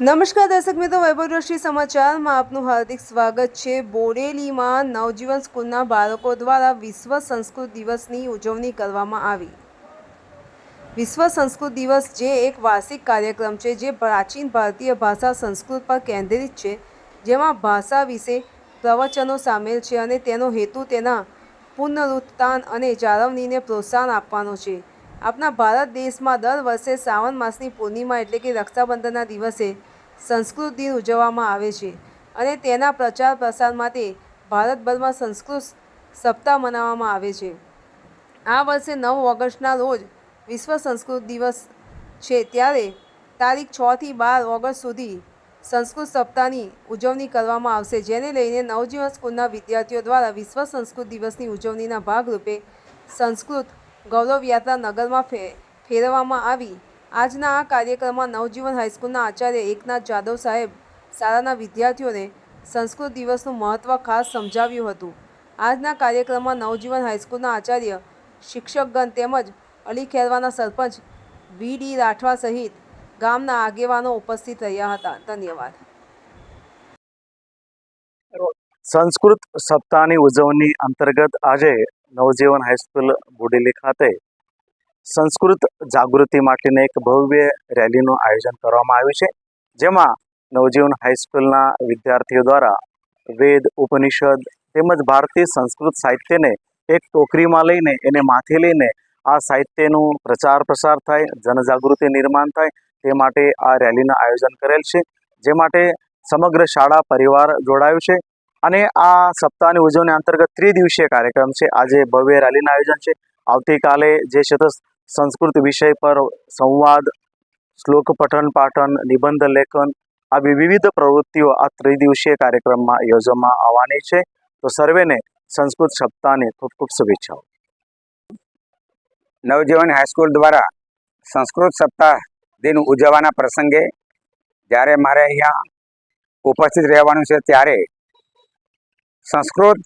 નમસ્કાર દર્શક મિત્રો વૈભવદ્રષ્ટિ સમાચારમાં આપનું હાર્દિક સ્વાગત છે. બોરેલીમાં નવજીવન સ્કૂલના બાળકો દ્વારા વિશ્વ સંસ્કૃત દિવસની ઉજવણી કરવામાં આવી. વિશ્વ સંસ્કૃત દિવસ જે એક વાર્ષિક કાર્યક્રમ છે, જે પ્રાચીન ભારતીય ભાષા સંસ્કૃત પર કેન્દ્રિત છે, જેમાં ભાષા વિશે પ્રવચનો સામેલ છે અને તેનો હેતુ તેના પુનરુત્થાન અને જાળવણીને પ્રોત્સાહન આપવાનો છે. આપણા ભારત દેશમાં દર વર્ષે શ્રાવણ માસની પૂર્ણિમા એટલે કે રક્ષાબંધનના દિવસે સંસ્કૃત દિન ઉજવવામાં આવે છે અને તેના પ્રચાર પ્રસાર માટે ભારતભરમાં સંસ્કૃત સપ્તાહ મનાવવામાં આવે છે. આ વર્ષે નવ ઓગસ્ટના રોજ વિશ્વ સંસ્કૃત દિવસ છે ત્યારે તારીખ છથી બાર ઓગસ્ટ સુધી સંસ્કૃત સપ્તાહની ઉજવણી કરવામાં આવશે, જેને લઈને નવજીવન સ્કૂલના વિદ્યાર્થીઓ દ્વારા વિશ્વ સંસ્કૃત દિવસની ઉજવણીના ભાગરૂપે સંસ્કૃત ગૌરવ યાત્રા નગરમાં ફેરવવામાં આવી. આજના આ કાર્યક્રમમાં નવજીવન હાઈસ્કૂલના આચાર્ય એકનાથ જાદવ સાહેબ શાળાના વિદ્યાર્થીઓને સંસ્કૃત દિવસનું મહત્ત્વ ખાસ સમજાવ્યું હતું. આજના કાર્યક્રમમાં નવજીવન હાઈસ્કૂલના આચાર્ય શિક્ષકગણ તેમજ અલી ખેરવાના સરપંચ વી ડી રાઠવા સહિત ગામના આગેવાનો ઉપસ્થિત રહ્યા હતા. ધન્યવાદ. સંસ્કૃત સપ્તાહની ઉજવણી અંતર્ગત આજે નવજીવન હાઈસ્કૂલ બોડેલી ખાતે સંસ્કૃત જાગૃતિ માટેની એક ભવ્ય રેલીનું આયોજન કરવામાં આવ્યું છે. જેમાં નવજીવન હાઈસ્કૂલના વિદ્યાર્થીઓ દ્વારા વેદ, ઉપનિષદ તેમજ ભારતીય સંસ્કૃત સાહિત્યને એક ટોકરીમાં લઈને એને માથે લઈને આ સાહિત્યનું પ્રચાર પ્રસાર થાય, જનજાગૃતિ નિર્માણ થાય, તે માટે આ રેલીનું આયોજન કરેલ છે. જે માટે સમગ્ર શાળા પરિવાર જોડાયું છે. અને આ સપ્તાહની ઉજવણી અંતર્ગત ત્રિદિવસીય કાર્યક્રમ છે. આજે ભવ્ય રેલીનું આયોજન છે. આવતીકાલે જે છે તો સંસ્કૃત વિષય પર સંવાદ, શ્લોક પઠન, પાઠન, નિબંધ, લેખન આવી વિવિધ પ્રવૃત્તિઓ આ ત્રિદિવસીય કાર્યક્રમમાં યોજવામાં આવવાની છે. તો સર્વેને સંસ્કૃત સપ્તાહની ખૂબ ખૂબ શુભેચ્છાઓ. નવજીવન હાઈસ્કૂલ દ્વારા સંસ્કૃત સપ્તાહ દિન ઉજવવાના પ્રસંગે જ્યારે મારે અહીંયા ઉપસ્થિત રહેવાનું છે ત્યારે સંસ્કૃત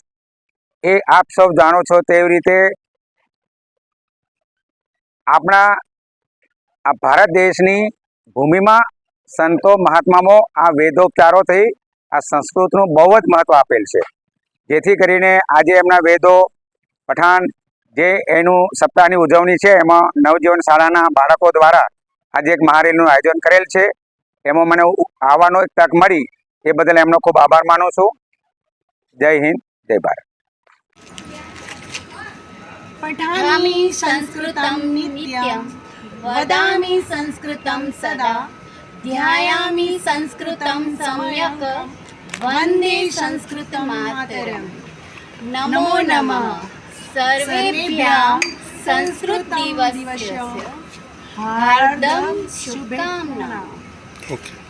એ આપ સૌ જાણો છો તેવી રીતે આપણા આ ભારત દેશની ભૂમિમાં સંતો મહાત્માઓ આ વેદોપચારોથી આ સંસ્કૃતનું બહુ જ મહત્વ આપેલ છે. જેથી કરીને આજે એમના વેદો પઠાણ જે એનું સપ્તાહની ઉજવણી છે, એમાં નવજીવન શાળાના બાળકો દ્વારા આજે એક મહારેલીનું આયોજન કરેલ છે. એમાં મને આવવાનો એક તક મળી, એ બદલ એમનો ખૂબ આભાર માનું છું. જય હિન્દ જય ભારત. પઠામી સંસ્કૃતમ નિત્યમ વદામી સંસ્કૃતમ સદા ધ્યાયામી સંસ્કૃતમ સમ્યક વંદે સંસ્કૃત માતરમ નમો નમઃ સર્વેભ્યામ સંસ્કૃત દિવસ હાર્દમ શુભકામના ઓકે